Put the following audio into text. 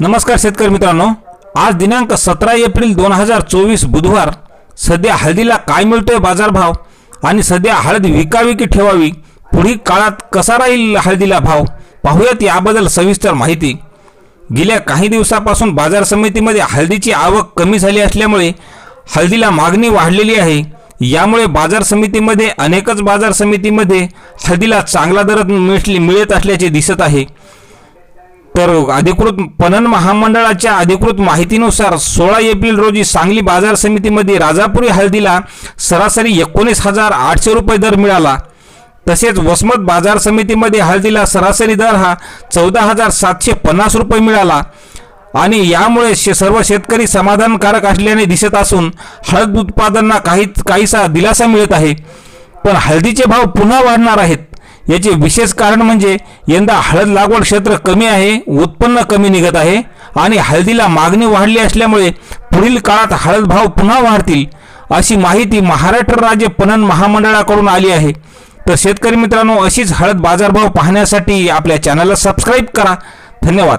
नमस्कार शेतकरी मित्रांनो. आज दिनांक सतरा एप्रिल दोन हजार चोवीस बुधवार सध्या हळदीला काय मिळतोय बाजारभाव आणि सध्या हळद विकावी की ठेवावी? पुढील काळात कसा राहील हळदीला भाव? पाहूयात याबद्दल सविस्तर माहिती. गेल्या काही दिवसापासून बाजार समितीमध्ये हळदीची आवक कमी झाली असल्यामुळे हळदीला मागणी वाढलेली आहे. यामुळे बाजार समितीमध्ये अनेकच बाजार समितीमध्ये हळदीला चांगला दर मिळत असल्याचे दिसत आहे. तर अधिकृत पणन महामंडळाच्या अधिकृत माहितीनुसार सोळा एप्रिल रोजी सांगली बाजार समितीमध्ये राजापुरी हळदीला सरासरी एकोणीस हजार आठशे रुपये दर मिळाला. तसेच वसमत बाजार समितीमध्ये हळदीला सरासरी दर हा चौदा हजार सातशे पन्नास रुपये मिळाला. आणि यामुळे शे सर्व शेतकरी समाधानकारक असल्याने दिसत असून हळद उत्पादनांना काही काहीसा दिलासा मिळत आहे. पण हळदीचे भाव पुन्हा वाढणार आहेत. याचे विशेष कारण म्हणजे यंदा हळद लागवड क्षेत्र कमी आहे उत्पन्न कमी निघत आहे आणि हळदीला मागणी वाढली असल्यामुळे पुढील काळात हळद भाव पुन्हा वाढतील अशी माहिती महाराष्ट्र राज्य पणन महामंडळाकडून आली आहे. तर शेतकरी मित्रांनो अशीच हळद बाजारभाव पाहण्यासाठी आपल्या चॅनलला सबस्क्राईब करा. धन्यवाद.